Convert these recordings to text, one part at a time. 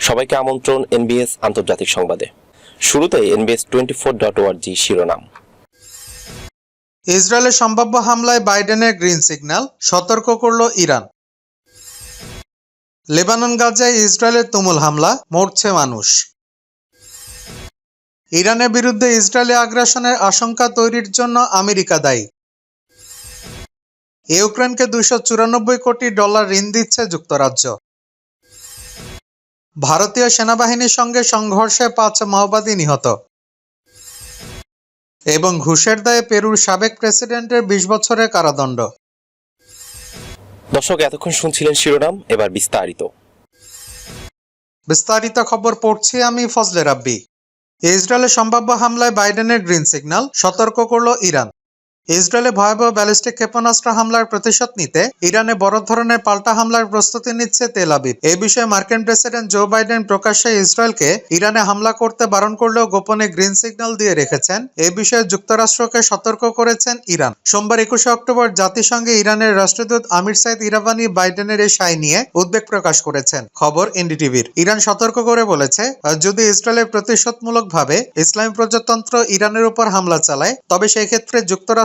সবাইকে আমন্ত্রণ এনবিএস আন্তর্জাতিক সংবাদে। শুরুতে এনবিএস টোয়েন্টি ফোর ডট ওয়ার্জি শিরোনাম। ইসরায়েলের সম্ভাব্য হামলায় বাইডেনের গ্রিন সিগন্যাল সতর্ক করল ইরান। লেবানন গাজায় ইসরায়েলের তুমুল হামলা, মরছে মানুষ। ইরানের বিরুদ্ধে ইসরায়েলি আগ্রাসনের আশঙ্কা তৈরির জন্য আমেরিকা দায়ী। ইউক্রেনকে দুইশো চুরানব্বই কোটি ডলার ঋণ দিচ্ছে যুক্তরাজ্য। ভারতীয় সেনাবাহিনীর সঙ্গে সংঘর্ষে পাঁচ মাওবাদী নিহত। এবং ঘুষের দায়ে পেরুর সাবেক প্রেসিডেন্টের বিশ বছরের কারাদণ্ড। দর্শক এতক্ষণ শুনছিলেন শিরোনাম এবার বিস্তারিত। বিস্তারিত খবর পড়ছি আমি ফজলে রাব্বি। ইসরায়েলের সম্ভাব্য হামলায় বাইডেনের গ্রিন সিগন্যাল সতর্ক করল ইরান। ইসরায়েলে ভয়াবহ ব্যালিস্টিক ক্ষেপণাস্ত্র হামলার প্রতিশোধ নিতে ইরানে বড় ধরনের পাল্টা হামলার প্রস্তুতি নিচ্ছে তেল আবিব। এই বিষয়ে মার্কিন প্রেসিডেন্ট জো বাইডেন প্রকাশ্যে ইসরায়েলকে ইরানে হামলা করতে বারণ করলেও গোপনে গ্রিন সিগন্যাল দিয়ে রেখেছেন। এ বিষয়ে যুক্তরাষ্ট্রকে সতর্ক করেছেন ইরান। সোমবার একুশে অক্টোবর জাতিসংঘে ইরানের রাষ্ট্রদূত আমির সাইদ ইরাবানি বাইডেনের এই সাই নিয়ে উদ্বেগ প্রকাশ করেছেন। খবর এনডিটিভির। ইরান সতর্ক করে বলেছে, যদি ইসরায়েলের প্রতিশোধমূলকভাবে ইসলামী প্রজাতন্ত্র ইরানের উপর হামলা চালায়, তবে সেই ক্ষেত্রে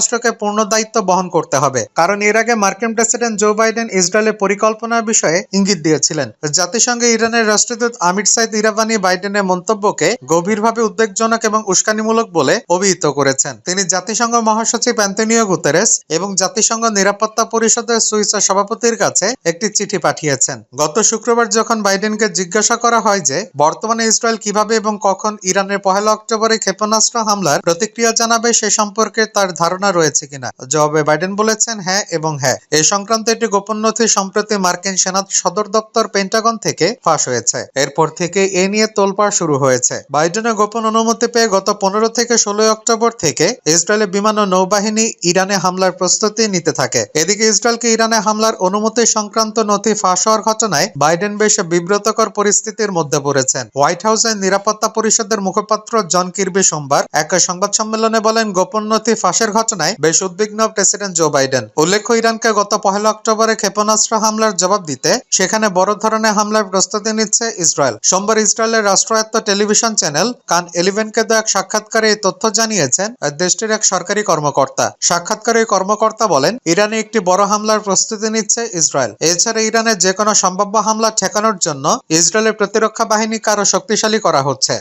যুক্তরাষ্ট্রকে পূর্ণ দায়িত্ব বহন করতে হবে। কারণ এর আগে মার্কিন প্রেসিডেন্ট জো বাইডেন ইসরায়েলের পরিকল্পনার বিষয়ে ইঙ্গিত দিয়েছিলেন। জাতিসংঘে ইরানের রাষ্ট্রদূত আমির সাইদ ইরাবানি বাইডেনের মন্তব্যকে গভীরভাবে উদ্বেগজনক এবং উস্কানিমূলক বলে অভিহিত করেছেন। তিনি জাতিসংঘ মহাসচিব অ্যান্তনিও গুতেরেস এবং জাতিসংঘ নিরাপত্তা পরিষদের সুইস সভাপতির কাছে একটি চিঠি পাঠিয়েছেন। গত শুক্রবার যখন বাইডেনকে জিজ্ঞাসা করা হয় যে, বর্তমানে ইসরায়েল কীভাবে এবং কখন ইরানের পহেলা অক্টোবরে ক্ষেপণাস্ত্র হামলার প্রতিক্রিয়া জানাবে সে সম্পর্কে তার ধারণা রয়েছে কিনা? জবাবে বাইডেন বলেছেন হ্যাঁ এবং হ্যাঁ। এ সংক্রান্ত একটি গোপন নথি সম্প্রতি মার্কিন সেনা সদর দপ্তর পেন্টাগন থেকে ফাঁস হয়েছে। এরপর থেকে এ নিয়ে তোলপাড় শুরু হয়েছে। বাইডেনের গোপন অনুমতি পেয়ে গত পনেরো থেকে ষোলোই অক্টোবর থেকে ইসরায়েলের বিমান ও নৌবাহিনী ইরানে হামলার প্রস্তুতি নিতে থাকে। এদিকে ইসরায়েলকে ইরানে হামলার অনুমতি সংক্রান্ত নথি ফাঁস হওয়ার ঘটনায় বাইডেন বেশ বিব্রতকর পরিস্থিতির মধ্যে পড়েছেন। হোয়াইট হাউসের নিরাপত্তা পরিষদের মুখপাত্র জন কির্বি সোমবার এক সংবাদ সম্মেলনে বলেন, গোপন নথি ফাঁসের ঘটনায় বেশ উদ্বিগ্ন প্রেসিডেন্ট জো বাইডেন। উল্লেখ্য, ইরানকে গত পহেলা অক্টোবরে ক্ষেপণাস্ত্র হামলার জবাব দিতে সেখানে বড় ধরনের হামলার প্রস্তুতি নিচ্ছে ইসরায়েল। সোমবার ইসরায়েলের রাষ্ট্রায়ত্ত টেলিভিশন চ্যানেল কান এলিভেনকে দেওয়া এক সাক্ষাৎকারে এই তথ্য জানিয়েছেন দেশটির এক সরকারি কর্মকর্তা। সাক্ষাৎকারে কর্মকর্তা বলেন, ইরানে একটি বড় হামলার প্রস্তুতি নিচ্ছে ইসরায়েল। এছাড়া ইরানের যে কোনো সম্ভাব্য হামলা ঠেকানোর জন্য ইসরায়েলের প্রতিরক্ষা বাহিনীকে আরও শক্তিশালী করা হচ্ছে।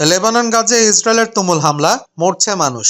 লেবানন গাজে ইসরায়েলের তুমুল হামলা মরছে মানুষ।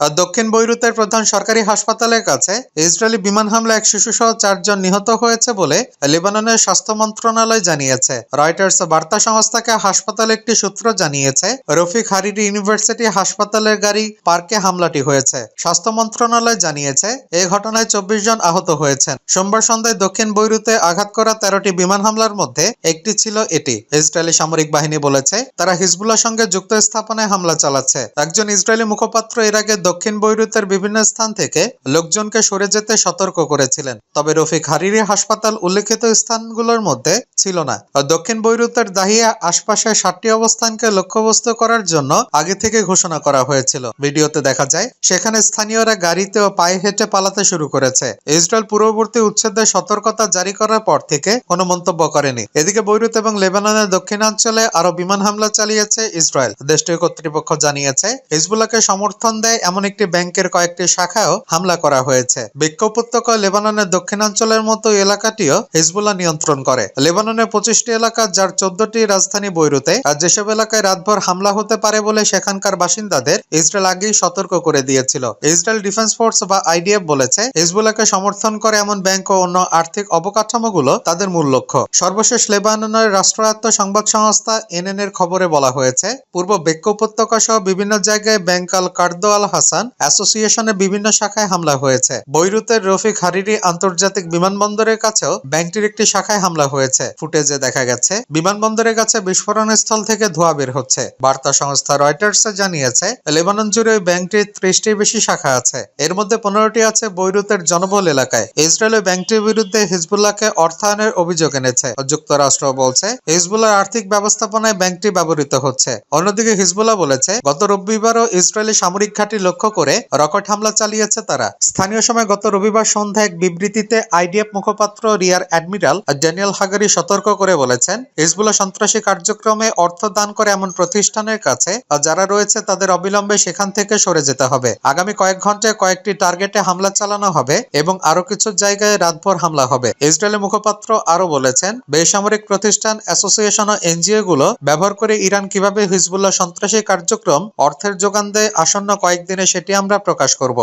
দক্ষিণ বৈরুতের প্রধান সরকারি হাসপাতালের কাছে ইসরায়েলি বিমান হামলা এক শিশুসহ চারজন নিহত হয়েছে বলে লেবাননের স্বাস্থ্য মন্ত্রণালয় জানিয়েছে। রয়টার্স বার্তা সংস্থাকে হাসপাতালে একটি সূত্র জানিয়েছে, রফিক হারিরি ইউনিভার্সিটি হাসপাতালের গাড়ি পার্কে হামলাটি হয়েছে। স্বাস্থ্য মন্ত্রণালয় জানিয়েছে এই ঘটনায় চব্বিশ জন আহত হয়েছেন। সোমবার সন্ধ্যায় দক্ষিণ বৈরুতে আঘাত করা তেরোটি বিমান হামলার মধ্যে একটি ছিল এটি। ইসরায়েলি সামরিক বাহিনী বলেছে, তারা হিজবুল্লাহ সঙ্গে যুক্ত স্থাপনায় হামলা চালাচ্ছে। একজন ইসরায়েলি মুখপাত্র এর আগে দক্ষিণ বৈরুতের বিভিন্ন স্থান থেকে লোকজনকে সরে যেতে সতর্ক করেছিলেন। তবে রফিক হারিরি হাসপাতাল উল্লেখিত স্থানগুলোর মধ্যে ছিল না। দক্ষিণ বৈরুতের দাহিয়া আশপাশের সাতটি অবস্থানকে লক্ষ্যবস্তু করার জন্য আগে থেকে ঘোষণা করা হয়েছিল। ভিডিওতে দেখা যায়, সেখানে স্থানীয়রা গাড়িতে ও পায়ে হেঁটে পালাতে শুরু করেছে। ইসরায়েল পূর্ববর্তী উচ্ছেদের সতর্কতা জারি করার পর থেকে কোনো মন্তব্য করেনি। এদিকে বৈরুত এবং লেবাননের দক্ষিণাঞ্চলে আরও বিমান হামলা চালিয়েছে ইসরায়েল। দেশটির কর্তৃপক্ষ জানিয়েছে, হিজবুল্লাহকে সমর্থন দেয় এমন একটি ব্যাংকের কয়েকটি শাখায়ও হামলা করা হয়েছে। বিক্ষোভ উপত্যকা লেবাননের দক্ষিণাঞ্চলের মতো এলাকাটিও হিজবুল্লাহ নিয়ন্ত্রণ করে। লেবাননের পঁচিশটি এলাকা, যার চোদ্দটি রাজধানী বৈরুতে, আর যেসব এলাকায় রাতভর হামলা হতে পারে বলে সেখানকার বাসিন্দাদের ইসরায়েল আগেই সতর্ক করে দিয়েছিল। ইসরায়েল ডিফেন্স ফোর্স বা আইডিএফ বলেছে, হিজবুল্লাহকে সমর্থন করে এমন ব্যাংক ও অন্য আর্থিক অবকাঠামোগুলো তাদের মূল লক্ষ্য। সর্বশেষ লেবাননের রাষ্ট্রায়ত্ত সংবাদ সংস্থা এনএন এর খবরে বলা হয়েছে, পূর্ব বেক্য উপত্যকা সহ বিভিন্ন জায়গায় ব্যাংক আল কার্দো আল হাসান অ্যাসোসিয়েশনের বিভিন্ন শাখায় হামলা হয়েছে। বৈরুতের রফিক হারিরি আন্তর্জাতিক বিমানবন্দরের কাছেও ব্যাংকটির একটি শাখায় হামলা হয়েছে। ফুটেজে দেখা গেছে, বিমানবন্দরের কাছে বিস্ফোরণ স্থল থেকে ধোঁয়া বের হচ্ছে। বার্তা সংস্থা রয়টার্স জানিয়েছে, লেবানন জুড়ে ওই ব্যাংকটির ত্রিশটির বেশি শাখা আছে। এর মধ্যে পনেরোটি আছে বৈরুতের জনবহুল এলাকায়। ইসরায়েল ওই ব্যাংকটির বিরুদ্ধে হিজবুল্লাহকে অর্থায়নের অভিযোগ এনেছে। যুক্তরাষ্ট্র বলছে, হিজবুল্লাহর আর্থিক ব্যবস্থাপনায় ব্যাংকটি ব্যবহৃত হচ্ছে। অন্যদিকে হিজবুল্লাহ বলেছে, গত রবিবারও ইসরায়েলি সামরিক ঘাঁটি লক্ষ্য লক্ষ্য করে রকেট হামলা চালিয়েছে তারা। স্থানীয় সময় গত রবিবার সন্ধ্যায় এক বিবৃতিতে আইডিএফ মুখপাত্র রিয়ার অ্যাডমিরাল ড্যানিয়েল হাগারি সতর্ক করে বলেছেন, হিজবুল্লাহ সন্ত্রাসী কার্যক্রমে অর্থ দান করে এমন প্রতিষ্ঠানের কাছে যারা রয়েছে তাদের অবিলম্বে সেখান থেকে সরে যেতে হবে। আগামী কয়েক ঘন্টায় কয়েকটি টার্গেটে হামলা চালানো হবে এবং আরও কিছু জায়গায় রাতভর হামলা হবে। ইসরায়েলের মুখপাত্র আরও বলেছেন, বেসামরিক প্রতিষ্ঠান, অ্যাসোসিয়েশন ও এনজিও গুলো ব্যবহার করে ইরান কীভাবে হিজবুল্লাহ সন্ত্রাসী কার্যক্রম অর্থের যোগান দেয় আসন্ন কয়েকদিনে সেটি আমরা প্রকাশ করব।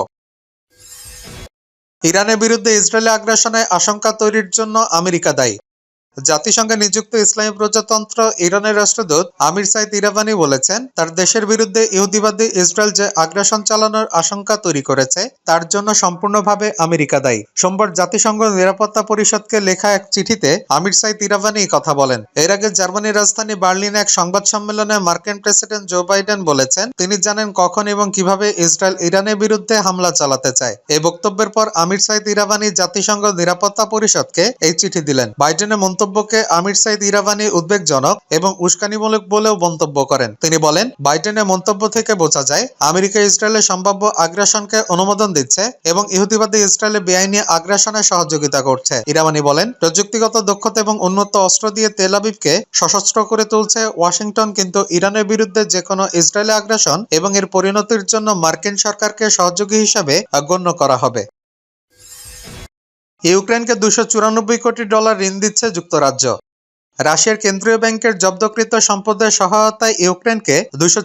ইরানের বিরুদ্ধে ইসরায়েলি আগ্রাসনে আশঙ্কা তৈরির জন্য আমেরিকা দায়ী। জাতিসংঘে নিযুক্ত ইসলামী প্রজাতন্ত্র ইরানের রাষ্ট্রদূত আমির সাইদ ইরাবানি বলেছেন, তার দেশের বিরুদ্ধে ইহুদিবাদী ইসরায়েল যে আগ্রাসন চালানোর আশঙ্কা তৈরি করেছে, তার জন্য সম্পূর্ণভাবে আমেরিকা দায়ী। সোমবার জাতিসংঘ নিরাপত্তা পরিষদকে লেখা এক চিঠিতে আমির সাইদ ইরাবানি কথা বলেন। এর আগে জার্মানির রাজধানী বার্লিনে এক সংবাদ সম্মেলনে মার্কিন প্রেসিডেন্ট জো বাইডেন বলেছেন, তিনি জানেন কখন এবং কীভাবে ইসরায়েল ইরানের বিরুদ্ধে হামলা চালাতে চায়। এই বক্তব্যের পর আমির সাইদ ইরাবানি জাতিসংঘ নিরাপত্তা পরিষদকে এই চিঠি দিলেন। বাইডেনের মন্তব্যকে আমির সাইদ ইরাবানি উদ্বেগজনক এবং উস্কানিমূলক বলেও মন্তব্য করেন। তিনি বলেন বাইডেনের মন্তব্য থেকে বোঝা যায়, আমেরিকা ইসরায়েলের সম্ভাব্য আগ্রাসনকে অনুমোদন দিচ্ছে এবং ইহুদিবাদী ইসরায়েলের বেআইনি আগ্রাসনে সহযোগিতা করছে। ইরাবানি বলেন, প্রযুক্তিগত দক্ষতা এবং উন্নত অস্ত্র দিয়ে তেল আবিবকে সশস্ত্র করে তুলছে ওয়াশিংটন, কিন্তু ইরানের বিরুদ্ধে যে কোনো ইসরায়েলি আগ্রাসন এবং এর পরিণতির জন্য মার্কিন সরকারকে সহযোগী হিসাবে গণ্য করা হবে। ইউক্রেনকে দুশো চুরানব্বই কোটি ডলার ঋণ দিচ্ছে যুক্তরাজ্য। রাশিয়ার কেন্দ্রীয় ব্যাংকের জব্দকৃত সম্পদের সহায়তায় ইউক্রেনকে দুশো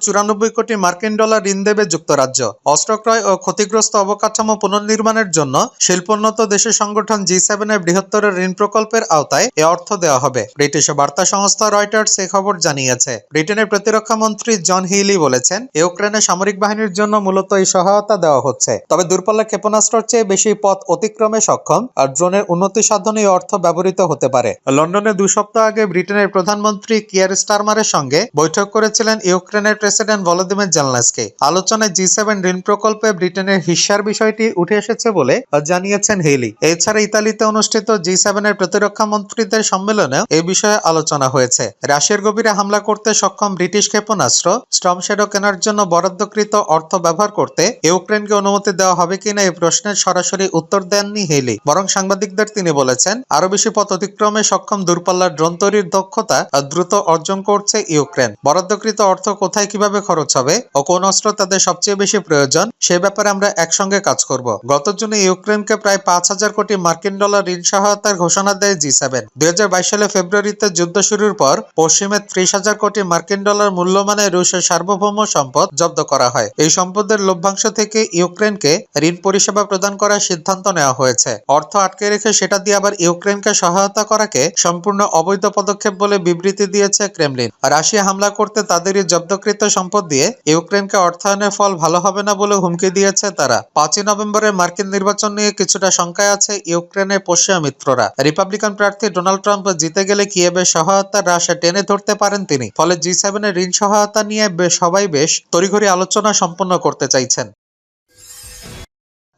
কোটি মার্কিন ডলার ঋণ দেবে যুক্তরাজ্য। অস্ত্র ক্রয় ও ক্ষতিগ্রস্ত অবকাঠামো পুনর্নির্মাণের জন্য শিল্পোন্নত দেশের সংগঠন জি সেভেনের বৃহত্তর ঋণ প্রকল্পের আওতায় এ অর্থ দেওয়া হবে। ব্রিটিশ বার্তা সংস্থা রয়টার্স এ খবর জানিয়েছে। ব্রিটেনের প্রতিরক্ষা মন্ত্রী জন হিলি বলেছেন ইউক্রেনের সামরিক বাহিনীর জন্য মূলত এই সহায়তা দেওয়া হচ্ছে। তবে দূরপাল্লা ক্ষেপণাস্ত্রের চেয়ে বেশি পথ অতিক্রমে সক্ষম, আর ড্রোনের উন্নতি সাধনে অর্থ ব্যবহৃত হতে পারে। লন্ডনে দুই সপ্তাহ আগে ব্রিটেনের প্রধানমন্ত্রী কিয়ার স্টারমারের সঙ্গে বৈঠক করেছিলেন ইউক্রেনের প্রেসিডেন্ট ভলোদিমির জেলনাসকি। আলোচনায় জি সেভেন ঋণ প্রকল্পে ব্রিটেনের হিস্যার বিষয়টি উঠে এসেছে বলে জানিয়েছেন হেলি এছাড়া ইতালিতে অনুষ্ঠিত জি সেভেনের প্রতিরক্ষা মন্ত্রীদের সম্মেলনেও এই বিষয়ে আলোচনা হয়েছে। রাশিয়ার গভীরে হামলা করতে সক্ষম ব্রিটিশ ক্ষেপণাস্ত্র স্টর্ম শ্যাডো কেনার জন্য বরাদ্দকৃত অর্থ ব্যবহার করতে ইউক্রেনকে অনুমতি দেওয়া হবে কিনা এই প্রশ্নের সরাসরি উত্তর দেননি হেলি বরং সাংবাদিকদের তিনি বলেছেন আরও বেশি পথ অতিক্রমে সক্ষম দূরপাল্লার ড্রোন তৈরির দক্ষতা দ্রুত অর্জন করছে ইউক্রেন। বরাদ্দকৃত অর্থ কোথায় কীভাবে খরচ হবে ও কোন অস্ত্র তাদের সবচেয়ে বেশি প্রয়োজন, সে ব্যাপারে আমরা একসঙ্গে কাজ করব। গত জুনে ইউক্রেনকে প্রায় পাঁচ হাজার কোটি মার্কিন ডলার ঋণ সহায়তার ঘোষণা দেয় জি সেভেন। দুই সালে ফেব্রুয়ারিতে যুদ্ধ শুরুর পর পশ্চিমে ত্রিশ হাজার কোটি মার্কিন ডলার মূল্যমানে রুশের সার্বভৌম সম্পদ জব্দ করা হয়। এই সম্পদের লভ্যাংশ থেকে ইউক্রেনকে ঋণ পরিষেবা প্রদান করার সিদ্ধান্ত নেওয়া হয়েছে। অর্থ আটকে রেখে সেটা দিয়ে আবার ইউক্রেনকে সহায়তা করাকে সম্পূর্ণ অবৈধ পদক্ষেপ বলে বিবৃতি দিয়েছে ক্রেমলিন। রাশিয়া হামলা করতে তাদেরই জব্দকৃত সম্পদ দিয়ে ইউক্রেনকে অর্থায়নের ফল ভালো হবে না বলে হুমকি দিয়েছে তারা। পাঁচই নভেম্বরের মার্কিন নির্বাচন নিয়ে কিছুটা শঙ্কায় আছে ইউক্রেনের পশ্চিমা মিত্ররা। রিপাবলিকান প্রার্থী ডোনাল্ড ট্রাম্প জিতে গেলে কিয়েবের সহায়তা রাশিয়া টেনে ধরতে পারেন তিনি। ফলে জি সেভেনের ঋণ সহায়তা নিয়ে সবাই বেশ তড়িঘড়ি আলোচনা সম্পন্ন করতে চাইছেন।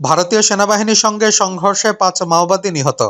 ভারতীয় সেনাবাহিনীর সঙ্গে সংঘর্ষে পাঁচ মাওবাদী নিহত।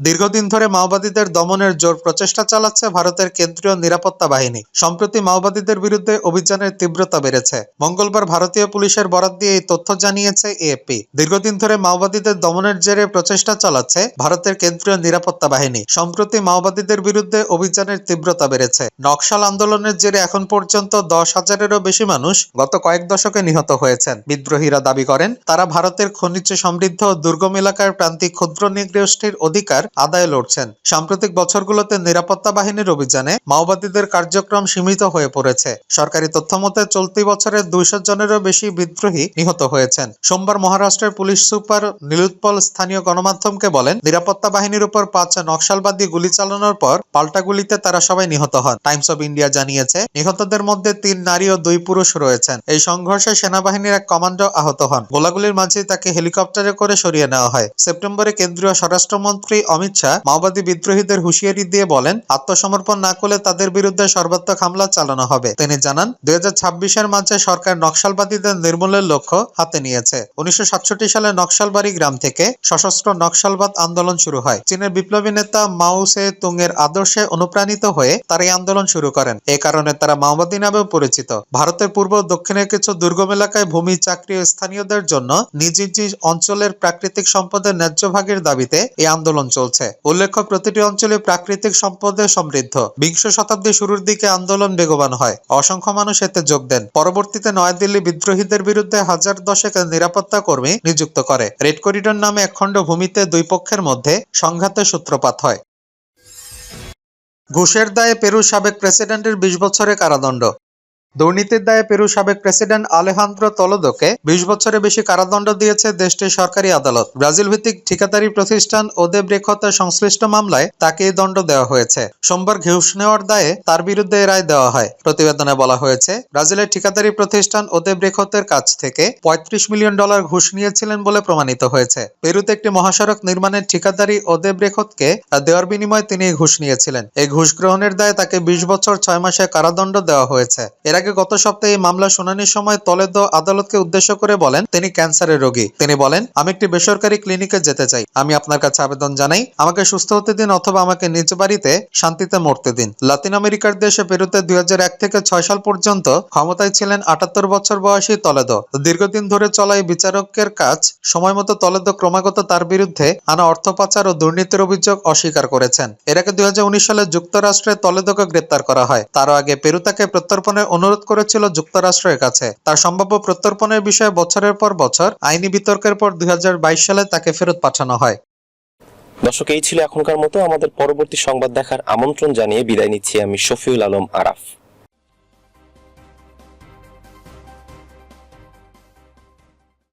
দীর্ঘদিন ধরে মাওবাদীদের দমনের জোর প্রচেষ্টা চালাচ্ছে ভারতের কেন্দ্রীয় নিরাপত্তা বাহিনী। সম্প্রতি মাওবাদীদের বিরুদ্ধে অভিযানের তীব্রতা বেড়েছে। মঙ্গলবার ভারতীয় পুলিশের বরাত দিয়ে এই তথ্য জানিয়েছে এএপি দীর্ঘদিন ধরে মাওবাদীদের দমনের জেরে প্রচেষ্টা চালাচ্ছে ভারতের কেন্দ্রীয় নিরাপত্তা বাহিনী। সম্প্রতি মাওবাদীদের বিরুদ্ধে অভিযানের তীব্রতা বেড়েছে। নকশাল আন্দোলনের জেরে এখন পর্যন্ত দশ হাজারেরও বেশি মানুষ গত কয়েক দশকে নিহত হয়েছেন। বিদ্রোহীরা দাবি করেন, তারা ভারতের খনিজ সমৃদ্ধ দুর্গম এলাকার প্রান্তিক ক্ষুদ্র নৃগোষ্ঠীর অধিকার আদায়ে লড়ছেন। সাম্প্রতিক বছরগুলোতে নিরাপত্তা বাহিনীর অভিযানে মাওবাদীদের কার্যক্রম সীমিত হয়ে পড়েছে। সরকারি তথ্য মতে, চলতি বছরে দুইশো জনেরও বেশি বিদ্রোহী নিহত হয়েছেন। সোমবার মহারাষ্ট্রের পুলিশ সুপার নীলুৎপল স্থানীয় গণমাধ্যমকে বলেন, নিরাপত্তা বাহিনীর উপর পাঁচ নকশালবাদী গুলি চালানোর পর পাল্টা গুলিতে তারা সবাই নিহত হন। টাইমস অব ইন্ডিয়া জানিয়েছে, নিহতদের মধ্যে তিন নারী ও দুই পুরুষ রয়েছেন। এই সংঘর্ষে সেনাবাহিনীর এক কমান্ডো আহত হন। গোলাগুলির মাঝে তাকে হেলিকপ্টারে করে সরিয়ে নেওয়া হয়। সেপ্টেম্বরে কেন্দ্রীয় স্বরাষ্ট্রমন্ত্রী অমিত শাহ মাওবাদী বিদ্রোহীদের হুঁশিয়ারি দিয়ে বলেন, আত্মসমর্পণ না করলে তাদের বিরুদ্ধে সর্বাত্মক হামলা চালানো হবে। তিনি জানান, দুই হাজার মাঝে সরকার নকশালবাদীদের নির্মূলের লক্ষ্য হাতে নিয়েছে। উনিশশো সাতষট্টি সালে নকশালবাড়ি গ্রাম থেকে সশস্ত্র নকশালবাদ আন্দোলন শুরু হয়। চীনের বিপ্লবী নেতা মাও সে তুংয়ের আদর্শে অনুপ্রাণিত হয়ে তারা এই আন্দোলন শুরু করেন। এ কারণে তারা মাওবাদী নামেও পরিচিত। ভারতের পূর্ব দক্ষিণের কিছু দুর্গম এলাকায় ভূমি, চাকরি ও স্থানীয়দের জন্য নিজ নিজ অঞ্চলের প্রাকৃতিক সম্পদের ন্যায্য ভাগের দাবিতে এই আন্দোলন চলছে। উল্লেখ্য, প্রতিটি অঞ্চলে প্রাকৃতিক সম্পদে সমৃদ্ধ। বিংশ শতাব্দীর শুরুর দিকে আন্দোলন বেগবান হয়। অসংখ্য মানুষ এতে যোগ দেন। পরবর্তীতে নয়াদিল্লি বিদ্রোহীদের বিরুদ্ধে হাজার দশেক নিরাপত্তা কর্মী নিযুক্ত করে। রেড করিডোর নামে একখণ্ড ভূমিতে দুই পক্ষের মধ্যে সংঘাতের সূত্রপাত হয়। ঘুষের দায়ে পেরুর সাবেক প্রেসিডেন্টের বিশ বছরের কারাদণ্ড। দুর্নীতির দায়ে পেরু সাবেক প্রেসিডেন্ট আলেহান্দ্রো তলোদোকে বিশ বছরের বেশি কারাদণ্ড দিয়েছে দেশটির সরকারি আদালত। ব্রাজিল ভিত্তিক ঠিকাদারি প্রতিষ্ঠান ওদেব রেখতে সংশ্লিষ্ট মামলায় তাকে এই দণ্ড দেওয়া হয়েছে। সোমবার ঘুষ নেওয়ার দায়ে তার বিরুদ্ধে রায় দেওয়া হয়। প্রতিবেদনে বলা হয়েছে, ব্রাজিলের ঠিকাদারি প্রতিষ্ঠান ওদেব রেখতের কাছ থেকে পঁয়ত্রিশ মিলিয়ন ডলার ঘুষ নিয়েছিলেন বলে প্রমাণিত হয়েছে। পেরুতে একটি মহাসড়ক নির্মাণের ঠিকাদারি ওদেব রেখতকে দেওয়ার বিনিময়ে তিনি ঘুষ নিয়েছিলেন। এই ঘুষ গ্রহণের দায়ে তাকে বিশ বছর ছয় মাসে কারাদণ্ড দেওয়া হয়েছে। এর আগে গত সপ্তাহে মামলা শুনানির সময় তলেদো আদালতকে উদ্দেশ্য করে বলেন, তিনি ক্যান্সারের রোগী। তিনি বলেন, আমি একটি বেসরকারি ক্লিনিকে যেতে চাই। আমি আপনার কাছে আবেদন জানাই। আমাকে সুস্থ হতে দিন অথবা আমাকে নিজ বাড়িতে শান্তিতে মরতে দিন। লাতিন আমেরিকার দেশে পেরুতে দুই থেকে ছয় সাল পর্যন্ত ক্ষমতায় ছিলেন আটাত্তর বছর বয়সী তলেদো দীর্ঘদিন ধরে চলা এই বিচারকের কাজ সময় মতো তলেদো ক্রমাগত তার বিরুদ্ধে আনা অর্থ পাচার ও দুর্নীতির অভিযোগ অস্বীকার করেছেন। এর আগে দুই সালে যুক্তরাষ্ট্রে তলেদকে গ্রেপ্তার করা হয়। তারও আগে পেরু তাকে প্রত্যর্পণের অনুরোধ করেছিল যুক্তরাষ্ট্রের কাছে। তার সম্ভাব্য প্রত্যর্পণের বিষয়ে বছরের পর বছর আইনি বিতর্কের পর দুই হাজার বাইশ সালে তাকে ফেরত পাঠানো হয়। দর্শক, এই ছিল এখনকার মতো। আমাদের পরবর্তী সংবাদ দেখার আমন্ত্রণ জানিয়ে বিদায় নিচ্ছি আমি শফিউল আলম আরাফ।